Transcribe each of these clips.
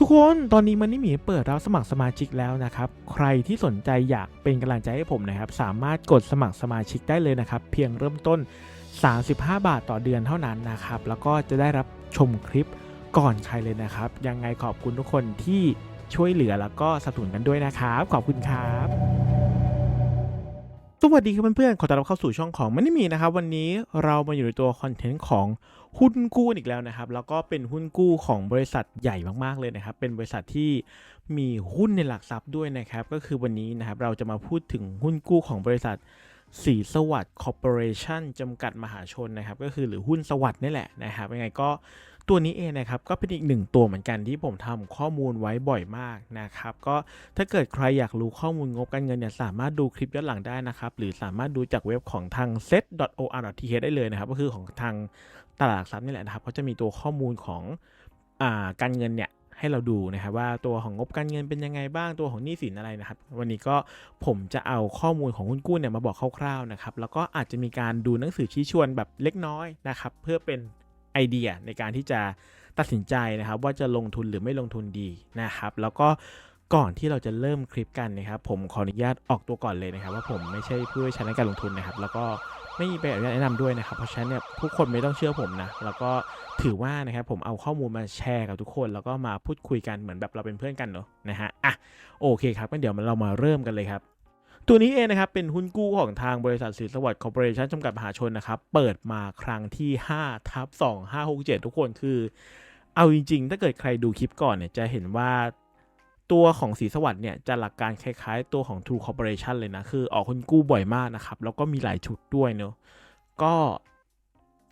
ทุกคนตอนนี้มันนี่หมีเปิดรับสมัครสมาชิกแล้วนะครับ ใครที่สนใจอยากเป็นกำลังใจให้ผมนะครับ สามารถกดสมัครสมาชิกได้เลยนะครับ เพียงเริ่มต้น 35 บาทต่อเดือนเท่านั้นนะครับ แล้วก็จะได้รับชมคลิปก่อนใครเลยนะครับ ยังไงขอบคุณทุกคนที่ช่วยเหลือแล้วก็สนับสนุนกันด้วยนะครับ ขอบคุณครับสวัสดีครับเพื่อนๆขอต้อนรับเข้าสู่ช่องของมันนี่มีนะครับ วันนี้เรามาอยู่ในตัวคอนเทนต์ของ หุ้นกู้อีกแล้วนะครับ แล้วก็เป็นหุ้นกู้ของบริษัทใหญ่มากๆเลยนะครับ เป็นบริษัทที่มีหุ้นในหลักทรัพย์ด้วยนะครับ ก็คือวันนี้นะครับเราจะมาพูดถึงหุ้นกู้ของบริษัทสีสวัสดิ์คอร์ปอเรชั่นจำกัดมหาชนนะครับ ก็คือหรือหุ้นสวัสด์นี่แหละนะครับยังไงก็ ตัวนี้เองนะครับก็เป็นอีกหนึ่งตัวเหมือนกันที่ผมทำข้อมูลไว้บ่อยมากนะครับก็ถ้าเกิดใครอยากรู้ข้อมูลงบการเงินเนี่ยสามารถดูคลิปย้อนหลังได้นะครับหรือสามารถดูจากเว็บของทาง set.or.th ได้เลยนะครับก็คือของทางตลาดหลักทรัพย์นี่แหละนะครับเขาจะมีตัวข้อมูลของอ่าการเงินเนี่ยให้เราดูนะครับว่าตัวของงบการเงินเป็นยังไงบ้างตัวของหนี้สินอะไรนะครับ วันนี้ก็ผมจะเอาข้อมูลของหุ้นกู้เนี่ยมาบอกคร่าวๆนะครับแล้วก็อาจจะมีการดูหนังสือชี้ชวนแบบเล็กน้อยนะครับเพื่อเป็น ไอเดียในการที่จะตัดสินใจนะครับว่าจะลงทุนหรือไม่ลงทุนดีนะครับ แล้วก็ก่อนที่เราจะเริ่มคลิปกันนะครับ ผมขออนุญาตออกตัวก่อนเลยนะครับ ว่าผมไม่ใช่ผู้เชี่ยวชาญในการลงทุนนะครับ แล้วก็ไม่มีใบอนุญาตแนะนำด้วยนะครับ เพราะฉะนั้นเนี่ยทุกคนไม่ต้องเชื่อผมนะ แล้วก็ถือว่านะครับผมเอาข้อมูลมาแชร์กับทุกคน แล้วก็มาพูดคุยกันเหมือนแบบเราเป็นเพื่อนกันเนาะนะฮะอะโอเคครับงั้นเดี๋ยวเรามาเริ่มกันเลยครับ ตัวนี้เองนะครับเป็นหุ้นกู้ของทางบริษัทศรีสวัสดิ์คอร์ปอเรชั่นจำกัดมหาชนนะครับเปิดมาครั้งที่5ทับ2 5 6 7 ทุกคนคือ เอาจริงๆ ถ้าเกิดใครดูคลิปก่อนเนี่ยจะเห็นว่าตัวของสีสวัสด์เนี่ยจะหลักการคล้ายๆ ตัวของ True Corporation เลยนะ คือออกหุ้นกู้บ่อยมากนะครับ แล้วก็มีหลายชุดด้วยเนอะก็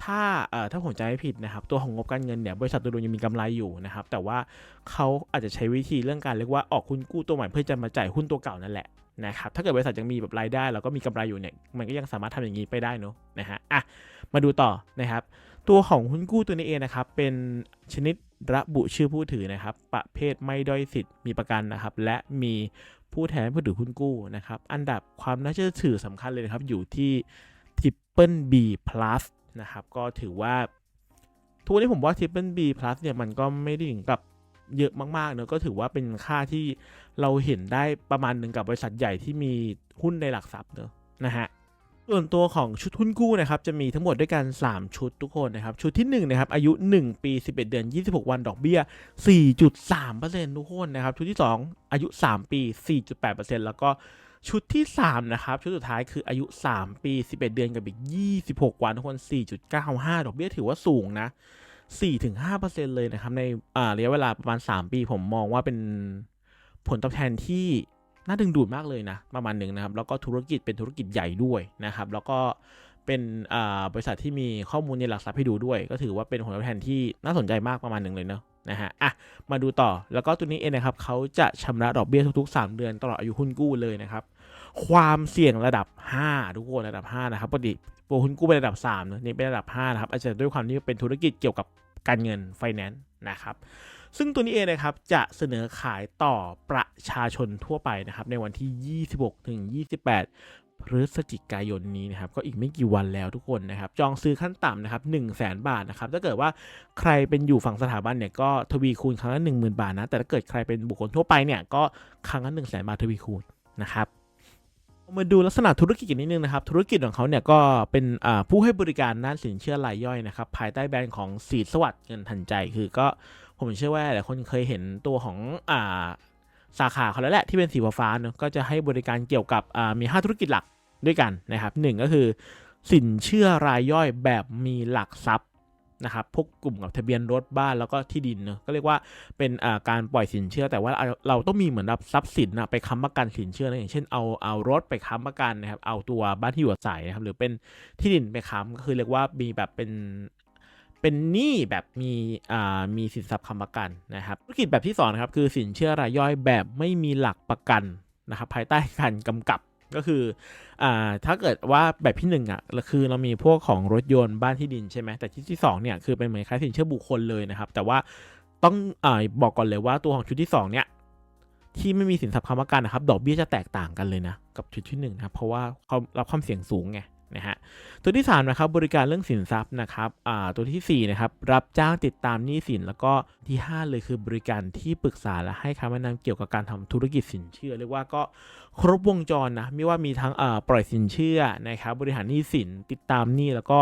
ถ้าเอ่อถ้าผมจำไม่ผิดนะครับ ตัวของงบการเงินเนี่ยบริษัทตัวดูยังมีกำไรอยู่นะครับ แต่ว่าเขาอาจจะใช้วิธีเรื่องการเรียกว่าออกหุ้นกู้ตัวใหม่เพื่อจะมาจ่ายหุ้นตัวเก่านั่นแหละ นะครับถ้าเกิดบริษัทยังมีแบบรายได้แล้วก็มีกำไรอยู่เนี่ยมันก็ยังสามารถทำอย่างนี้ไปได้เนอะนะฮะอะมาดูต่อนะครับ ตัวของหุ้นกู้ตัวนี้เองนะครับเป็นชนิดระบุชื่อผู้ถือนะครับ ประเภทไม่ด้อยสิทธิ์มีประกันนะครับ และมีผู้แทนผู้ถือหุ้นกู้นะครับ อันดับความน่าเชื่อถือสำคัญเลยนะครับ อยู่ที่ Triple B plus นะครับ ก็ถือว่าทุกวันี้ผมว่า Triple B plus เนี่ยมันก็ไม่ได้ถึงกับ เยอะมากๆเนอะก็ถือว่าเป็นค่าที่เราเห็นได้ประมาณหนึ่งกับบริษัทใหญ่ที่มีหุ้นในหลักทรัพย์เนอะนะฮะส่วนตัวของชุดหุ้นกู้นะครับจะมีทั้งหมดด้วยกัน 3 ชุดทุกคนนะครับ ชุดที่1นะครับอายุ 1 ปี 11 เดือน 26 วันดอกเบี้ย 4.3%ทุกคนนะครับ ชุดที่ 2 อายุ 3 ปี 4.8%แล้วก็ชุดที่ 3 นะครับ ชุดสุดท้ายคืออายุ 3 ปี 11 เดือนกับอีก 26 วันทุกคน 4.95 ดอกเบี้ยถือว่าสูงนะ 4-5%เลยนะครับในอ่าระยะเวลาประมาณ 3 ปีผมมองว่าเป็นผลตอบแทนที่น่าดึงดูดมากเลยนะประมาณหนึ่งนะครับ แล้วก็ธุรกิจเป็นธุรกิจใหญ่ด้วยนะครับ แล้วก็เป็นอ่าบริษัทที่มีข้อมูลในหลักทรัพย์ให้ดูด้วย ก็ถือว่าเป็นผลตอบแทนที่น่าสนใจมากประมาณหนึ่งเลยเนาะนะฮะอะมาดูต่อแล้วก็ตัวนี้เองนะครับเขาจะชำระดอกเบี้ยทุกๆ 3 เดือนตลอดอายุหุ้นกู้เลยนะครับ ความเสี่ยงระดับ 5 ทุกคนระดับ 5 นะครับปกติตัวหุ้นกู้เป็นระดับ3นะนี่เป็นระดับ 5 นะครับ อาจจะด้วยความที่เป็นธุรกิจเกี่ยวกับการเงินไฟแนนซ์นะครับ ซึ่งตัวนี้เองนะครับจะเสนอขายต่อประชาชนทั่วไปนะครับในวันที่ 26 ถึง 28พฤศจิกายนนี้นะครับก็อีกไม่กี่วันแล้วทุกคนนะครับ จองซื้อขั้นต่ำนะครับ1 0 0 0 0แบาทนะครับถ้าเกิดว่าใครเป็นอยู่ฝั่งสถาบันเนี่ยก็ทวีคูณครั้งละ10,000 บาทนะแต่ถ้าเกิดใครเป็นบุคคลทั่วไปเนี่ยก็ครั้งละ1 0 0 0 0แบาททวีคูณนะครับ มาดูลักษณะธุรกิจนิดนึงนะครับ ธุรกิจของเขาเนี่ยก็เป็นผู้ให้บริการด้านสินเชื่อรายย่อยนะครับ ภายใต้แบรนด์ของสีสวัสดิ์เงินทันใจ คือก็ผมเชื่อว่าหลายคนเคยเห็นตัวของอ่าสาขาเขาแล้วแหละที่เป็นสีฟ้าเนอะก็จะให้บริการเกี่ยวกับมี 5 ธุรกิจหลักด้วยกันนะครับหนึ่งก็คือสินเชื่อรายย่อยแบบมีหลักทรัพย์ นะครับพวกกลุ่มกับทะเบียนรถบ้านแล้วก็ที่ดินเนอะก็เรียกว่าเป็นอ่าการปล่อยสินเชื่อแต่ว่าเราต้องมีเหมือนแบบทรัพย์สินนะไปค้ำประกันสินเชื่อนะอย่างเช่นเอาเอารถไปค้ำประกันนะครับเอาตัวบ้านที่อยู่อาศัยนะครับหรือเป็นที่ดินไปค้ำก็คือเรียกว่ามีแบบเป็นเป็นหนี้แบบมีอ่ามีสินทรัพย์ค้ำประกันนะครับธุรกิจแบบที่สองนะครับคือสินเชื่อรายย่อยแบบไม่มีหลักประกันนะครับภายใต้การกำกับ ก็คืออ่าถ้าเกิดว่าแบบที่หนึ่งอะคือเรามีพวกของรถยนต์บ้านที่ดินใช่ไหมแต่ที่ที่สองเนี่ยคือเป็นเหมือนคล้ายสินเชื่อบุคคลเลยนะครับ แต่ว่าต้องอ่าบอกก่อนเลยว่าตัวของชุดที่สองเนี่ยที่ไม่มีสินทรัพย์ค้ำประกันนะครับ ดอกเบี้ยจะแตกต่างกันเลยนะ กับชุดที่หนึ่งนะเพราะว่าเขารับความเสี่ยงสูงไง นะฮะตัวที่3นะครับบริการเรื่องสินทรัพย์นะครับตัวทีสี่4นะครับรับจ้างติดตามหนี้สิน แล้วก็ที่ 5 เลยคือบริการที่ปรึกษาและให้คำแนะนำเกี่ยวกับการทำธุรกิจสินเชื่อ เรียกว่าก็ครบวงจรนะไม่ว่ามีทั้งปล่อยสินเชื่อนะครับบริหารหนี้สินติดตามหนี้แล้วก็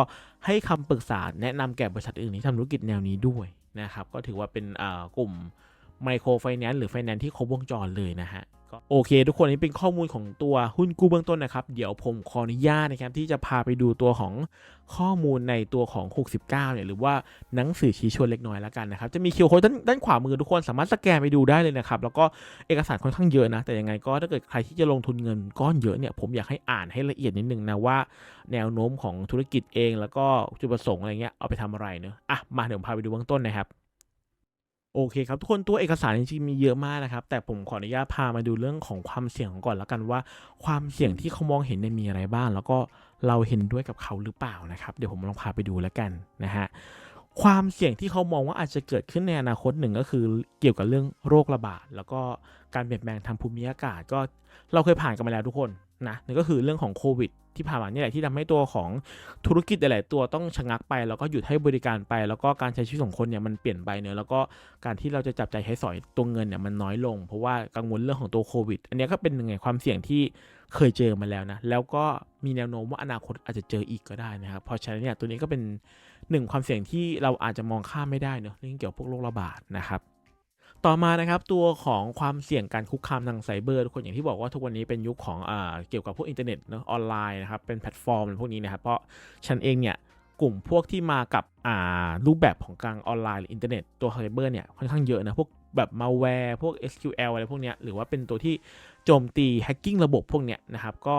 ให้คำปรึกษาแนะนำแก่บริษัทอื่นที่ทำธุรกิจแนวนี้ด้วยนะครับก็ถือว่าเป็นกลุ่มไมโครไฟแนนซ์หรือไฟแนนซ์ที่ครบวงจรเลยนะฮะ ก็โอเค ทุกคนนี้เป็นข้อมูลของตัวหุ้นกู้เบื้องต้นนะครับ เดี๋ยวผมขออนุญาตนะครับที่จะพาไปดูตัวของข้อมูลในตัวของ 69 เนี่ยหรือว่าหนังสือชี้ชวนเล็กน้อยแล้วกันนะครับ จะมีคิวโค้ดด้านด้านขวามือทุกคนสามารถสแกนไปดูได้เลยนะครับ แล้วก็เอกสารค่อนข้างเยอะนะ แต่ยังไงก็ถ้าเกิดใครที่จะลงทุนเงินก้อนเยอะเนี่ยผมอยากให้อ่านให้ละเอียดนิดนึงนะว่า แนวโน้มของธุรกิจเอง แล้วก็จุดประสงค์อะไรเงี้ยเอาไปทำอะไรเนอะอะมาเดี๋ยวผมพาไปดูเบื้องต้นนะครับ โอเคครับ ทุกคนตัวเอกสารจริงๆมีเยอะมากนะครับ แต่ผมขออนุญาตพามาดูเรื่องของความเสี่ยงก่อนแล้วกันว่า ความเสี่ยงที่เขามองเห็นเนี่ยมีอะไรบ้าง แล้วก็เราเห็นด้วยกับเขาหรือเปล่านะครับ เดี๋ยวผมลองพาไปดูแล้วกันนะฮะ ความเสี่ยงที่เขามองว่าอาจจะเกิดขึ้นในอนาคตหนึ่งก็คือเกี่ยวกับเรื่องโรคระบาด แล้วก็การเปลี่ยนแปลงทางภูมิอากาศก็เราเคยผ่านกันมาแล้วทุกคนนะนั่นก็คือเรื่องของโควิดที่ผ่านมานี่แหละที่ทำให้ตัวของธุรกิจหลาย ๆ ตัวต้องชะงักไป แล้วก็หยุดให้บริการไป แล้วก็การใช้ชีวิตของคนเนี่ยมันเปลี่ยนไปเนอะแล้วก็การที่เราจะจับใจใช้สอยตัวเงินเนี่ยมันน้อยลง เพราะว่ากังวลเรื่องของตัวโควิด อันนี้ก็เป็นหนึ่งในความเสี่ยงที่เคยเจอมาแล้วนะแล้วก็ มีแนวโน้มว่าอนาคตอาจจะเจออีกก็ได้นะครับ เพราะฉะนั้นเนี่ยตัวนี้ก็เป็นหนึ่งความเสี่ยงที่เราอาจจะมองข้ามไม่ได้เนอะเรื่องเกี่ยวกับพวกโรคระบาดนะครับต่อมานะครับตัวของความเสี่ยงการคุกคามทางไซเบอร์ทุกคนอย่างที่บอกว่าทุกวันนี้เป็นยุคของอ่าเกี่ยวกับพวกอินเทอร์เน็ตเนอะออนไลน์นะครับเป็นแพลตฟอร์มพวกนี้นะครับเพราะฉันเองเนี่ยกลุ่มพวกที่มากับอ่ารูปแบบของการออนไลน์หรืออินเทอร์เน็ตตัวไซเบอร์เนี่ยค่อนข้างเยอะนะพวกแบบมาแวร์พวก SQL อะไรพวกเนี้ยหรือว่าเป็นตัวที่โจมตีแฮกกิ้งระบบพวกเนี้ยนะครับก็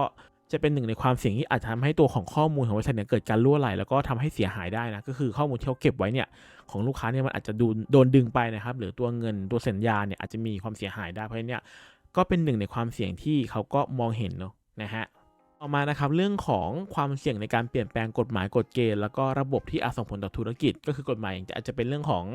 จะเป็นหนึ่งในความเสี่ยงที่อาจจะทำให้ตัวของข้อมูลของบริษัทเนี่ยเกิดการรั่วไหลแล้วก็ทำให้เสียหายได้นะก็คือข้อมูลที่เขาเก็บไว้เนี่ยของลูกค้าเนี่ยมันอาจจะดูโดนดึงไปนะครับหรือตัวเงินตัวสัญญาเนี่ยอาจจะมีความเสียหายได้เพราะฉะนั้นเนี่ยก็เป็นหนึ่งในความเสี่ยงที่เขาก็มองเห็นเนาะนะฮะต่อมานะครับเรื่องของความเสี่ยงในการเปลี่ยนแปลงกฎหมายกฎเกณฑ์แล้วก็ระบบที่อาจส่งผลต่อธุรกิจ ก็คือกฎหมายอาจจะเป็นเรื่องของ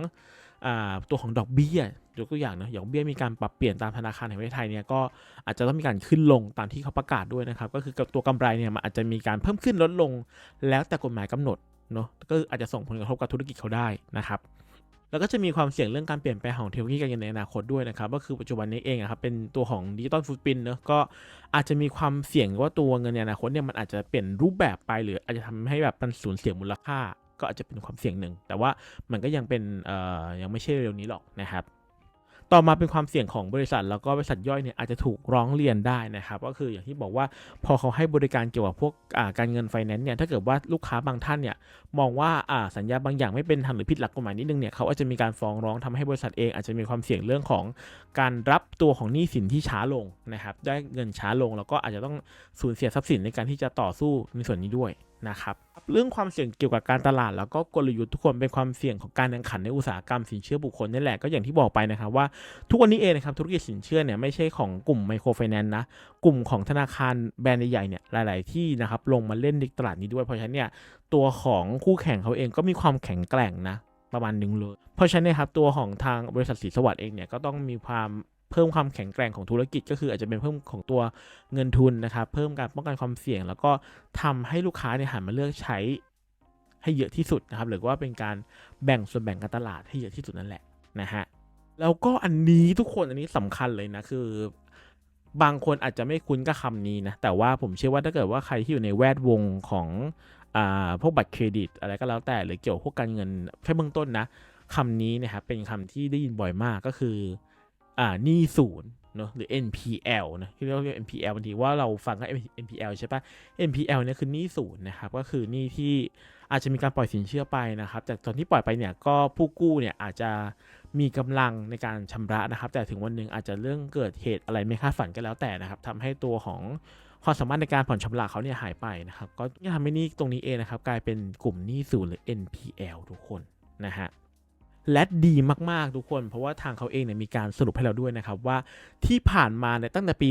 ตัวของดอกเบี้ยยกตัวอย่างนะดอกเบี้ยมีการปรับเปลี่ยนตามธนาคารแห่งประเทศไทยเนี่ยก็อาจจะต้องมีการขึ้นลงตามที่เขาประกาศด้วยนะครับ ก็คือกับตัวกำไรเนี่ยมันอาจจะมีการเพิ่มขึ้นลดลง แล้วแต่กฎหมายกำหนดเนาะก็อาจจะส่งผลกระทบกับธุรกิจเขาได้นะครับแล้วก็จะมีความเสี่ยงเรื่องการเปลี่ยนแปลงของเทคโนโลยีการเงินในอนาคตด้วยนะครับ ก็คือปัจจุบันนี้เองอะครับเป็นตัวของดิจิตอลฟุตปินเนอะก็อาจจะมีความเสี่ยงว่าตัวเงินในอนาคตเนี่ยมันอาจจะเปลี่ยนรูปแบบไปหรืออาจจะทำให้แบบมันสูญเสียมูลค่า ก็อาจจะเป็นความเสี่ยงหนึ่ง แต่ว่ามันก็ยังเป็นยังไม่ใช่เร็วนี้หรอกนะครับ ต่อมาเป็นความเสี่ยงของบริษัท แล้วก็บริษัทย่อยเนี่ยอาจจะถูกร้องเรียนได้นะครับ ก็คืออย่างที่บอกว่าพอเขาให้บริการเกี่ยวกับพวกการเงินไฟแนนซ์เนี่ยถ้าเกิดว่าลูกค้าบางท่านเนี่ยมองว่าสัญญาบางอย่างไม่เป็นธรรมหรือผิดหลักกฎหมายนิดนึงเนี่ยเขาอาจจะมีการฟ้องร้องทำให้บริษัทเองอาจจะมีความเสี่ยงเรื่องของการรับตัวของหนี้สินที่ช้าลงนะครับได้เงินช้าลงแล้วก็อาจจะต้องสูญเสียทรัพย์สินในการที่จะต่อสู้ในส่วนนี้ด้วย นะครับเรื่องความเสี่ยงเกี่ยวกับการตลาด แล้วก็กลยุทธ์ทุกคนเป็นความเสี่ยงของการแข่งขันในอุตสาหกรรมสินเชื่อบุคคลนี่แหละก็อย่างที่บอกไปนะครับว่าทุกวันนี้เองนะครับธุรกิจสินเชื่อเนี่ยไม่ใช่ของกลุ่มไมโครไฟแนนซ์นะกลุ่มของธนาคารแบรนด์ใหญ่ๆเนี่ยหลาย ๆที่นะครับลงมาเล่นในตลาดนี้ด้วยเพราะฉะนั้นเนี่ยตัวของคู่แข่งเขาเองก็มีความแข็งแกร่งนะประมาณหนึงเลย เพราะฉะนั้นนยครับตัวของทางบริษัทสีสวัสด์เองเนี่ยก็ต้องมีความ เพิ่มความแข็งแกร่งของธุรกิจ ก็คืออาจจะเป็นเพิ่มของตัวเงินทุนนะครับเพิ่มการป้องกันความเสี่ยง แล้วก็ทำให้ลูกค้าเนี่ยหันมาเลือกใช้ให้เยอะที่สุดนะครับหรือว่าเป็นการแบ่งส่วนแบ่งการตลาดให้เยอะที่สุดนั่นแหละนะฮะแล้วก็อันนี้ทุกคนอันนี้สำคัญเลยนะคือบางคนอาจจะไม่คุ้นกับคำนี้นะ แต่ว่าผมเชื่อว่าถ้าเกิดว่าใครที่อยู่ในแวดวงของอ่าพวกบัตรเครดิต อะไรก็แล้วแต่หรือเกี่ยวกับพวกการเงินแค่เบื้องต้นนะคำนี้นะครับเป็นคำที่ได้ยินบ่อยมากก็คือ อ่าหนี้ศูนย์เนอะหรือ NPL นะที่เราเรียก NPL บางทีว่าเราฟังก็ NPL ใช่ปะ NPL เนี่ยคือหนี้ศูนย์นะครับก็คือหนี้ที่อาจจะมีการปล่อยสินเชื่อไปนะครับจากตอนที่ปล่อยไปเนี่ยก็ผู้กู้เนี่ยอาจจะมีกำลังในการชำระนะครับ แต่ถึงวันหนึ่งอาจจะเรื่องเกิดเหตุอะไรไม่คาดฝันก็แล้วแต่นะครับทำให้ตัวของความสามารถในการผ่อนชำระเขาเนี่ยหายไปนะครับก็ทำให้นี้ตรงนี้เองนะครับกลายเป็นกลุ่มหนี้ศูนย์หรือ NPL ทุกคนนะฮะ และดีมากๆทุกคน เพราะว่าทางเขาเองเนี่ยมีการสรุปให้เราด้วยนะครับว่าที่ผ่านมาเนี่ยตั้งแต่ปี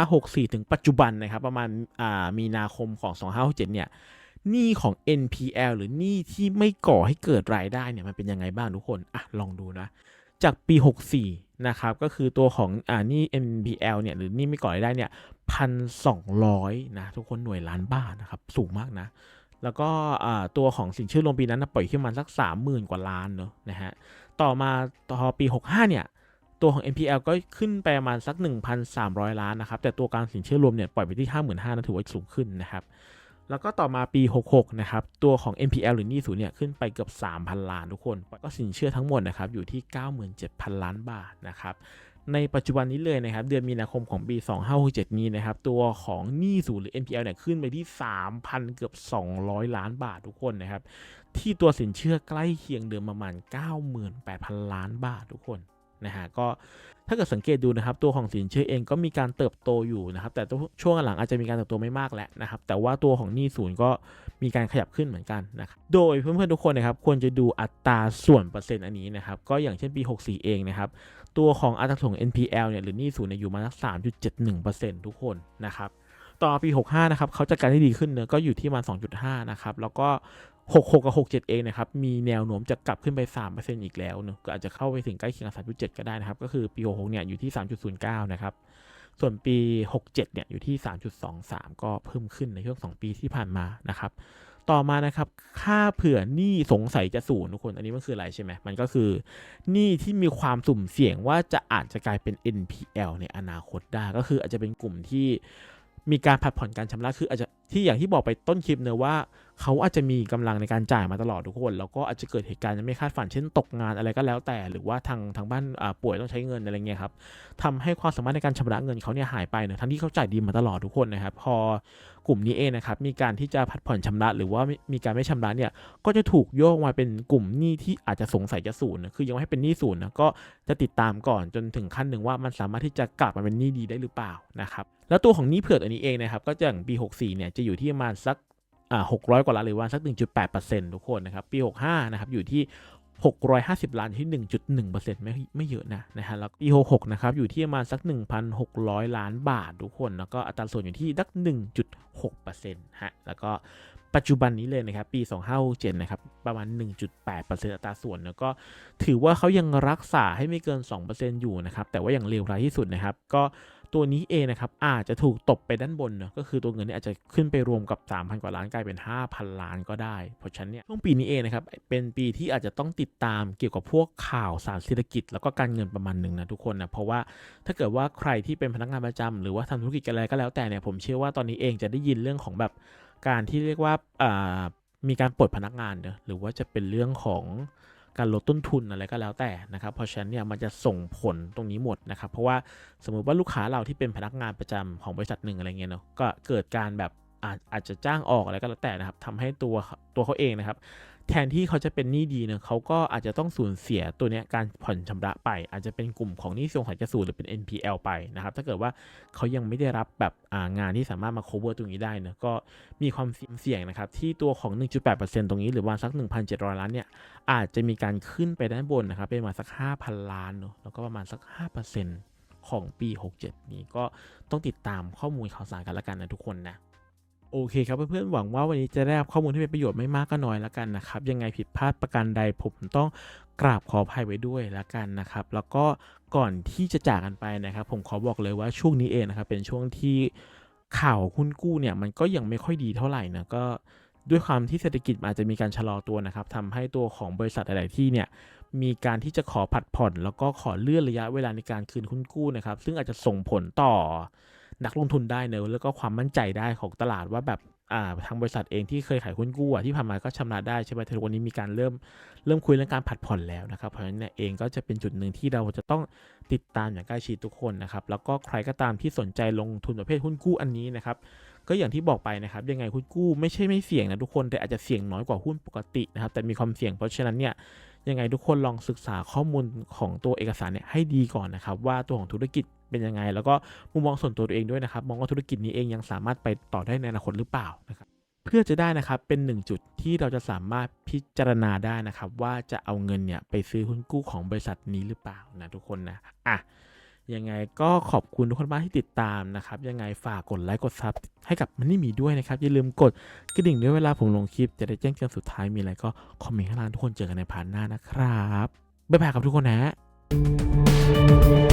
2564 ถึงปัจจุบันนะครับ ประมาณอ่ามีนาคมของ 2567 เนี่ยหนี้ของ NPL หรือหนี้ที่ไม่ก่อให้เกิดรายได้เนี่ยมันเป็นยังไงบ้างทุกคนอะลองดูนะ จากปี 64 นะครับ ก็คือตัวของอ่าหนี่ NPL เนี่ยหรือหนี่ไม่ก่อรายได้เนี่ยพันสองร้อยนะทุกคนหน่วยล้านบาทนะครับ สูงมากนะ แล้วก็ตัวของสินเชื่อรวมปีนั้นปล่อยขึ้นมาสัก 30,000 กว่าล้านเนอะนะฮะ ต่อมาต่อปี 65 เนี่ย ตัวของ NPL ก็ขึ้นไปประมาณสัก 1,300 ล้านนะครับ แต่ตัวการสินเชื่อรวมเนี่ยปล่อยไปที่ 55,000นะถือว่าสูงขึ้นนะครับ แล้วก็ต่อมาปี 66 นะครับ ตัวของ NPL หรือหนี้ศูนย์เนี่ยขึ้นไปเกือบ 3,000 ล้านทุกคน ก็สินเชื่อทั้งหมดนะครับอยู่ที่ 97,000 ล้านบาทนะครับ ในปัจจุบันนี้เลยนะครับ เดือนมีนาคมของปี 2567 นี้นะครับ ตัวของหนี้ศูนย์หรือ NPL เนี่ยขึ้นไปที่ 3,000 เกือบ 200 ล้านบาททุกคนนะครับ ที่ตัวสินเชื่อใกล้เคียงเดิมประมาณ 98,000 ล้านบาททุกคนนะฮะก็ถ้าเกิดสังเกตดูนะครับ ตัวของสินเชื่อเองก็มีการเติบโตอยู่นะครับ แต่ช่วงหลังอาจจะมีการเติบโตไม่มากแล้วนะครับ แต่ว่าตัวของหนี้ศูนย์ก็มีการขยับขึ้นเหมือนกันนะครับโดยเพื่อนๆทุกคนนะครับควรจะดูอัตราส่วนเปอร์เซ็นต์อันนี้นะครับ ก็อย่างเช่นปี 64 เองนะครับ ตัวของอัตราส่วน NPL เนี่ยหรือหนี้ศูนย์เนี่ยอยู่มาสัก3.71%ทุกคนนะครับต่อปี 65 นะครับเขาจัดการได้ดีขึ้นเนอะก็อยู่ที่ประมาณ2.5 นะครับ แล้วก็ 66 กับ 67 เองนะครับ มีแนวโน้มจะกลับขึ้นไป 3%อีกแล้วเนอะก็อาจจะเข้าไปถึงใกล้เคียงกับ3.7 ก็ได้นะครับ ก็คือปี 66 เนี่ยอยู่ที่ 3.09 นะครับ ส่วนปี 67 เนี่ยอยู่ที่ 3.23 ก็เพิ่มขึ้นในช่วง 2 ปีที่ผ่านมานะครับ ต่อมานะครับค่าเผื่อหนี้สงสัยจะศูนย์ทุกคน อันนี้มันคืออะไรใช่ไหมมันก็คือหนี้ที่มีความสุ่มเสี่ยงว่าจะอาจจะกลายเป็น NPL ในอนาคตได้ ก็คืออาจจะเป็นกลุ่มที่มีการผัดผ่อนการชำระคืออาจจะที่อย่างที่บอกไปต้นคลิปเนอะว่า เขาอาจจะมีกำลังในการจ่ายมาตลอดทุกคน แล้วก็อาจจะเกิดเหตุการณ์ไม่คาดฝันเช่นตกงานอะไรก็แล้วแต่ หรือว่าทางทางบ้านป่วยต้องใช้เงินอะไรเงี้ยครับทำให้ความสามารถในการชำระเงินเขาเนี่ยหายไปเนอะทั้งที่เขาจ่ายดีมาตลอดทุกคนนะครับ พอกลุ่มนี้เองนะครับมีการที่จะผัดผ่อนชำระ หรือว่ามีการไม่ชำระเนี่ยก็จะถูกโยกมาเป็นกลุ่มหนี้ที่อาจจะสงสัยจะศูนย์คือยังไม่ให้เป็นหนี้ศูนย์นะก็จะติดตามก่อนจนถึงขั้นหนึ่งว่ามันสามารถที่จะกลับมาเป็นหนี้ดีได้หรือเปล่านะครับแล้วตัวของหนี้เผือกอันนี้เองนะครับก็จะอย่างปี 64เนี่ยจะอยู่ที่ประมาณสัก อ่า600กว่าล้านหรือว่าสัก 1.8%ทุกคนนะครับ ปี 65 นะครับ อยู่ที่ 650 ล้านที่ 1.1%ไม่ไม่เยอะนะนะฮะแล้วปี 66 นะครับ อยู่ที่ประมาณสัก 1,600 ล้านบาททุกคน แล้วก็อัตราส่วนอยู่ที่ดัก 1.6%ฮะแล้วก็ปัจจุบันนี้เลยนะครับ ปี 2567นะครับ ประมาณ 1.8%อัตราส่วน แล้วก็ถือว่าเขายังรักษาให้ไม่เกิน 2%อยู่นะครับ แต่ว่าอย่างเลวร้ายที่สุดนะครับ ก็ ตัวนี้เองนะครับอาจจะถูกตบไปด้านบนเนอะก็คือตัวเงินนี้อาจจะขึ้นไปรวมกับ 3,000 กว่าล้านกลายเป็น 5,000 ล้านก็ได้ เพราะฉะนั้นเนี่ยช่วงปีนี้เองนะครับเป็นปีที่อาจจะต้องติดตามเกี่ยวกับพวกข่าวสารเศรษฐกิจ แล้วก็การเงินประมาณหนึ่งนะทุกคนนะเพราะว่าถ้าเกิดว่าใครที่เป็นพนักงานประจำหรือว่าทำธุรกิจอะไรก็แล้วแต่เนี่ยผมเชื่อว่าตอนนี้เองจะได้ยินเรื่องของแบบการที่เรียกว่าอ่ามีการปลดพนักงานเนอะหรือว่าจะเป็นเรื่องของ การลดต้นทุนอะไรก็แล้วแต่นะครับ เพราะฉะนั้นเนี่ยมันจะส่งผลตรงนี้หมดนะครับ เพราะว่าสมมุติว่าลูกค้าเราที่เป็นพนักงานประจำของบริษัทหนึ่งอะไรเงี้ยเนาะก็เกิดการแบบอาจอาจจะจ้างออกอะไรก็แล้วแต่นะครับทำให้ตัวตัวเขาเองนะครับ แทนที่เขาจะเป็นหนี้ดีเนี่ยเขาก็อาจจะต้องสูญเสียตัวเนี้ยการผ่อนชำระไป อาจจะเป็นกลุ่มของหนี้สงสัยจะสูญหรือเป็น NPL ไปนะครับ ถ้าเกิดว่าเขายังไม่ได้รับแบบางานที่สามารถมา cover ตรงนี้ได้เนะก็มีความเสี่ยงนะครับที่ตัวของ 1.8%ตรงนี้หรือว่าสัก 1,700 ล้านเนี่ยอาจจะมีการขึ้นไปด้านบนนะครับเป็นมาสัก 5,000 ล้านเนาะแล้วก็ประมาณสัก 5%ของปี 67 นี้ก็ต้องติดตามข้อมูลข่าวสารกันละกันนะทุกคนนะ โอเคครับเพื่อนๆหวังว่าวันนี้จะได้รับข้อมูลที่เป็นประโยชน์ไม่มากก็น้อยแล้วกันนะครับยังไงผิดพลาดประการใดผมต้องกราบขออภัยไว้ด้วยแล้วกันนะครับ แล้วก็ก่อนที่จะจากกันไปนะครับ ผมขอบอกเลยว่าช่วงนี้เองนะครับเป็นช่วงที่ข่าวหุ้นกู้เนี่ยมันก็ยังไม่ค่อยดีเท่าไหร่นะก็ด้วยความที่เศรษฐกิจอาจจะมีการชะลอตัวนะครับทำให้ตัวของบริษัทหลาย ๆ ที่เนี่ยมีการที่จะขอผัดผ่อน แล้วก็ขอเลื่อนระยะเวลาในการคืนหุ้นกู้นะครับ ซึ่งอาจจะส่งผลต่อ นักลงทุนได้เนอะแล้วก็ความมั่นใจได้ของตลาดว่าแบบอ่าทางบริษัทเองที่เคยขายหุ้นกู้อะที่ผ่านมาก็ชำระได้ใช่ไหมแต่วันนี้มีการเริ่มเริ่มคุยเรื่องการผัดผ่อนแล้วนะครับ เพราะฉะนั้นเนี่ยเองก็จะเป็นจุดหนึ่งที่เราจะต้องติดตามอย่างใกล้ชิดทุกคนนะครับ แล้วก็ใครก็ตามที่สนใจลงทุนประเภทหุ้นกู้อันนี้นะครับ ก็อย่างที่บอกไปนะครับ ยังไงหุ้นกู้ไม่ใช่ไม่เสี่ยงนะทุกคนแต่อาจจะเสี่ยงน้อยกว่าหุ้นปกตินะครับ แต่มีความเสี่ยงเพราะฉะนั้นเนี่ยยังไงทุกคนลองศึกษาข้อมูลของตัวเอกสารเนี่ยให้ดีก่อนนะครับ ว่าตัวของธุรกิจ เป็นยังไง แล้วก็มุมมองส่วนตัวตัวเองด้วยนะครับ มองว่าธุรกิจนี้เองยังสามารถไปต่อได้ในอนาคตหรือเปล่านะครับเพื่อจะได้นะครับเป็นหนึ่งจุดที่เราจะสามารถพิจารณาได้นะครับ ว่าจะเอาเงินเนี่ยไปซื้อหุ้นกู้ของบริษัทนี้หรือเปล่านะทุกคนนะอะยังไงก็ขอบคุณทุกคนมากที่ติดตามนะครับ ยังไงฝากกดไลค์กดซับให้กับมันนี่มีด้วยนะครับ อย่าลืมกดกระดิ่งด้วยเวลาผมลงคลิป จะได้แจ้งเตือนสุดท้ายมีอะไรก็คอมเมนต์ข้างล่างทุกคนเจอกันในพาร์ทหน้านะครับบ๊ายบายครับทุกคนนะ